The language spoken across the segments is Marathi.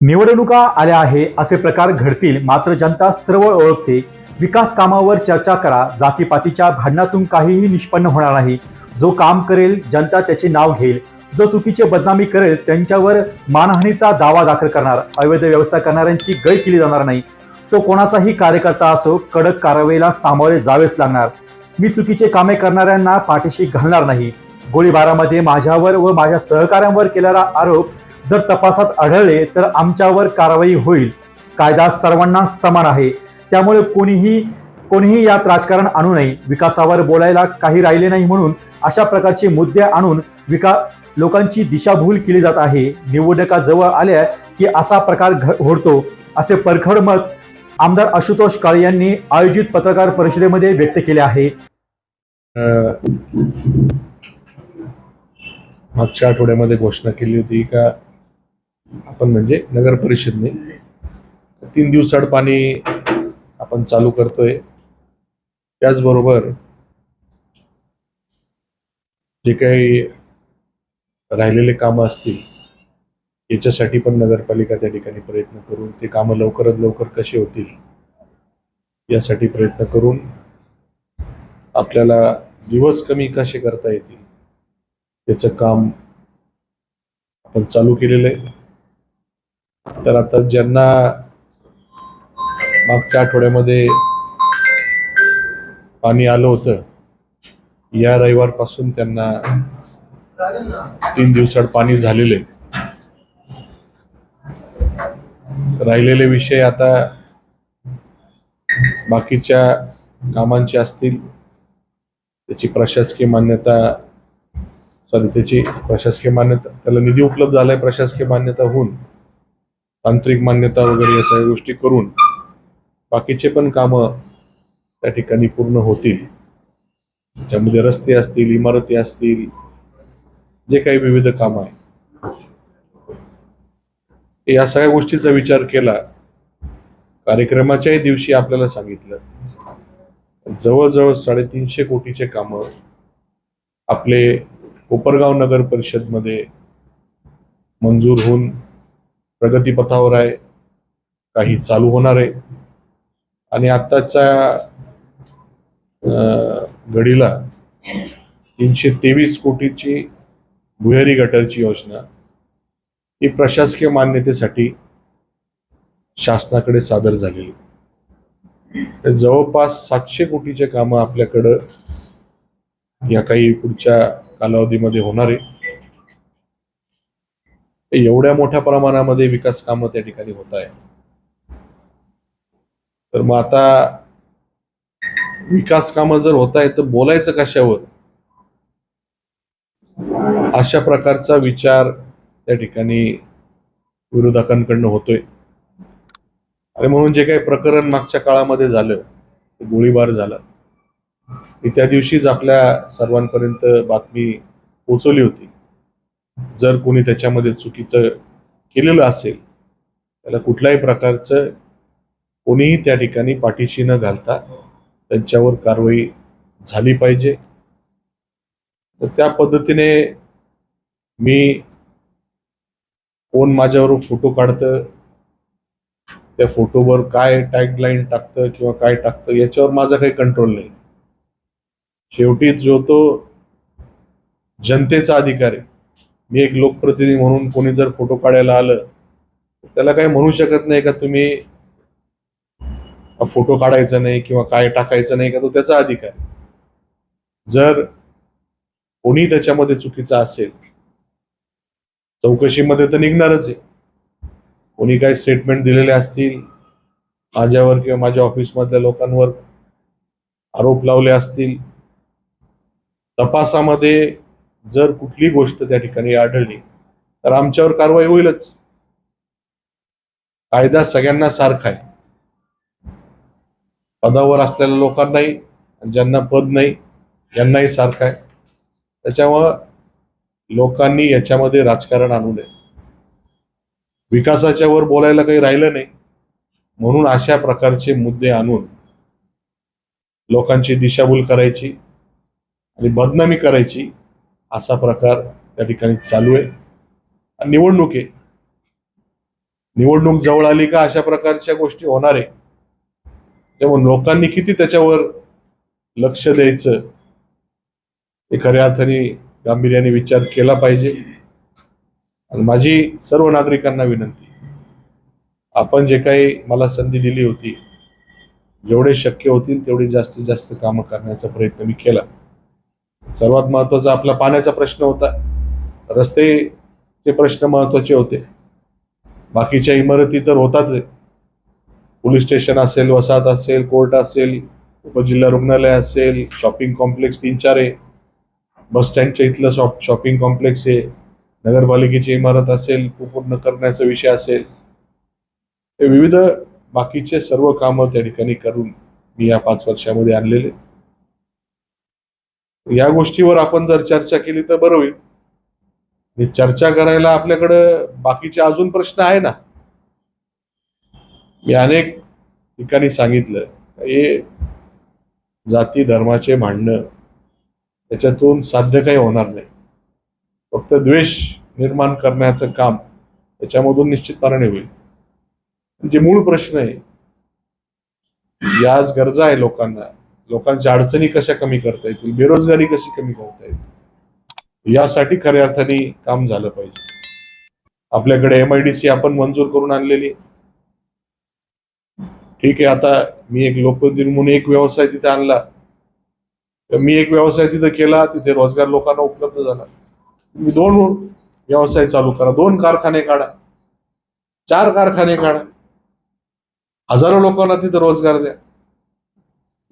निवडणुका आल्या आहे असे प्रकार घडतील. मात्र जनता सर्व ओळखते. विकास कामावर चर्चा करा. जातीपातीच्या भांडणातून काहीही निष्पन्न होणार नाही. जो काम करेल जनता त्याचे नाव घेईल. जो चुकीचे बदनामी करेल त्यांच्यावर मानहानीचा दावा दाखल करणार. अवैध व्यवसाय करणाऱ्यांची गय केली जाणार नाही. तो कोणाचाही कार्यकर्ता असो कडक कारवाईला सामोरे जावेच लागणार. मी चुकीचे कामे करणाऱ्यांना पाठीशी घालणार नाही. गोळीबारामध्ये माझ्यावर व माझ्या सहकाऱ्यांवर केलेला आरोप जर तपासात आढळले तर आमच्यावर कारवाई होईल. कायदा सर्वांना समान आहे. त्यामुळे कोणीही कोणीही यात राजकारण आणू नये. विकासावर बोलायला काही राहिले नाही म्हणून अशा प्रकारचे मुद्दे आणून विका लोकांची दिशाभूल केली जात आहे. निवडणुका जवळ आल्या की असा प्रकार घ- घडतो. असे परखड मत आमदार आशुतोष काळे यांनी आयोजित पत्रकार परिषदेमध्ये व्यक्त केले आहे. मागच्या आठवड्यामध्ये घोषणा केली होती का आपण म्हणजे नगर परिषदने. तीन दिवसाड पाणी आपण चालू करतोय. त्याचबरोबर जे काही राहिलेले कामं असतील याच्यासाठी पण नगरपालिका त्या ठिकाणी प्रयत्न करून ते कामं लवकरात लवकर कसे होतील यासाठी प्रयत्न करून आपल्याला दिवस कमी कसे करता येतील याचं काम आपण चालू केलेलं आहे. तर आता ज्यांना मागच्या आठवड्यामध्ये पाणी आलं होतं या रविवारपासून त्यांना तीन दिवसात पाणी झालेले राहिलेले विषय आता बाकीच्या कामांचे असतील त्याची प्रशासकीय मान्यता सॉरी त्याची प्रशासकीय मान्यता त्याला निधी उपलब्ध झालाय प्रशासकीय मान्यता होऊन तांत्रिक मान्यता वगैरे या सगळ्या गोष्टी करून बाकीचे पण कामं त्या ठिकाणी पूर्ण होतील. त्यामध्ये रस्ते असतील इमारती असतील जे काही विविध कामं आहे. या सगळ्या गोष्टीचा विचार केला कार्यक्रमाच्याही दिवशी आपल्याला सांगितलं जवळजवळ साडेतीनशे कोटीचे कामं आपले कोपरगाव नगर परिषदमध्ये मंजूर होऊन प्रगतीपथावर आहे. काही चालू होणार आहे. आणि आत्ताच्या अं, घडीला तीनशे तेवीस कोटीची भुयारी गटारची योजना ही प्रशासकीय मान्यतेसाठी शासनाकडे सादर झालेली. तर जवळपास सातशे कोटीचे कामं आपल्याकडं या काही पुढच्या कालावधीमध्ये होणार आहे. एवढ्या मोठ्या प्रमाणामध्ये विकास कामं त्या ठिकाणी होत आहे तर मग आता विकास कामं जर होत आहे तर बोलायचं कशावर? अशा प्रकारचा विचार त्या ठिकाणी विरोधकांकडनं होतोय. आणि म्हणून जे काही प्रकरण मागच्या काळामध्ये झालं गोळीबार झाला मी त्या दिवशीच आपल्या सर्वांपर्यंत बातमी पोचवली होती. जर कोणी त्याच्यामध्ये चुकीचं केलेलं असेल त्याला कुठल्याही प्रकारचं कोणीही त्या ठिकाणी पाठीशी न घालता त्यांच्यावर कारवाई झाली पाहिजे. तर त्या पद्धतीने मी कोण माझ्यावर फोटो काढतं त्या फोटोवर काय टॅगलाईन टाकतं किंवा काय टाकतं याच्यावर माझा काही कंट्रोल नाही. शेवटी जो तो जनतेचा अधिकार आहे. मी एक लोकप्रतिनिधी म्हणून कोणी जर फोटो काढायला आलं त्याला काही म्हणू शकत नाही का तुम्ही फोटो काढायचा नाही किंवा काय टाकायचं नाही का तो त्याचा अधिकार जर कोणी त्याच्यामध्ये चुकीचा असेल चौकशीमध्ये तर निघणारच आहे. कोणी काही स्टेटमेंट दिलेले असतील माझ्यावर किंवा माझ्या ऑफिसमधल्या लोकांवर आरोप लावले असतील तपासामध्ये जर कुठली गोष्ट त्या ठिकाणी आढळली तर आमच्यावर कारवाई होईलच. कायदा सगळ्यांना सारखा आहे. पदावर असलेल्या लोकांनाही आणि ज्यांना पद नाही यांनाही सारखा आहे. त्याच्यामुळं लोकांनी याच्यामध्ये राजकारण आणू नये. विकासाच्या वर बोलायला काही राहिलं नाही म्हणून अशा प्रकारचे मुद्दे आणून लोकांची दिशाभूल करायची आणि बदनामी करायची असा प्रकार त्या ठिकाणी चालू आहे. निवडणूक आहे. निवडणूक जवळ आली का अशा प्रकारच्या गोष्टी होणार आहे. त्यामुळे लोकांनी किती त्याच्यावर लक्ष द्यायचं हे खऱ्या अर्थाने गांभीर्याने विचार केला पाहिजे. आणि माझी सर्व नागरिकांना विनंती आपण जे काही मला संधी दिली होती जेवढे शक्य होतील तेवढे जास्तीत जास्त कामं करण्याचा प्रयत्न मी केला. सर्वात महत्त्वाचा आपला पाण्याचा प्रश्न होता. रस्तेचे प्रश्न महत्त्वाचे होते. बाकीच्या इमारती तर होताच आहे पोलीस स्टेशन असेल वसाहत असेल कोर्ट असेल उपजिल्हा रुग्णालय असेल शॉपिंग कॉम्प्लेक्स तीन चार आहे. बस स्टँडच्या इथलं शॉप शॉपिंग कॉम्प्लेक्स आहे. नगरपालिकेची इमारत असेल पूर्ण करण्याचा विषय असेल. हे विविध बाकीचे सर्व कामं त्या ठिकाणी करून मी या पाच वर्षामध्ये आणलेले. या गोष्टीवर आपण जर चर्चा केली तर बरं होईल. म्हणजे चर्चा करायला आपल्याकडं बाकीचे अजून प्रश्न आहे ना? मी अनेक ठिकाणी सांगितलं. हे जाती धर्माचे भांडणं त्याच्यातून साध्य काही होणार नाही. फक्त द्वेष निर्माण करण्याचं काम त्याच्यामधून निश्चितपणाने होईल. जे मूळ प्रश्न आहे याच गरजा आहे लोकांना. लोकांच्या अडचणी कशा कमी करता येतील? बेरोजगारी कशी कमी करता येईल यासाठी खऱ्या अर्थाने काम झालं पाहिजे. आपल्याकडे एम आय डी सी आपण मंजूर करून आणलेली. ठीक आहे आता मी एक लोकप्रतिनिधी म्हणून एक व्यवसाय तिथे आणला. तर मी एक व्यवसाय तिथे केला तिथे रोजगार लोकांना उपलब्ध झाला. मी दोन व्यवसाय चालू करा. दोन कारखाने काढा. चार कारखाने काढा. हजारो लोकांना तिथे रोजगार द्या.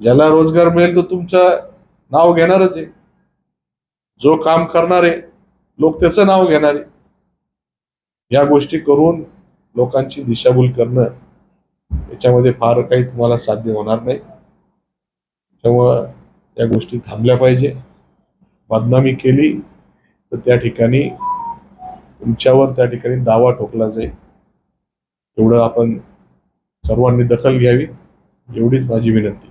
ज्याला रोजगार मिळेल तो तुमचं नाव घेणारच आहे. जो काम करणारे लोक त्याचं नाव घेणारे या गोष्टी करून लोकांची दिशाभूल करणं याच्यामध्ये फार काही तुम्हाला साध्य होणार नाही. त्यामुळं या गोष्टी थांबल्या पाहिजे. बदनामी केली तर त्या ठिकाणी तुमच्यावर त्या ठिकाणी दावा ठोकला जाईल. एवढं आपण सर्वांनी दखल घ्यावी एवढीच माझी विनंती.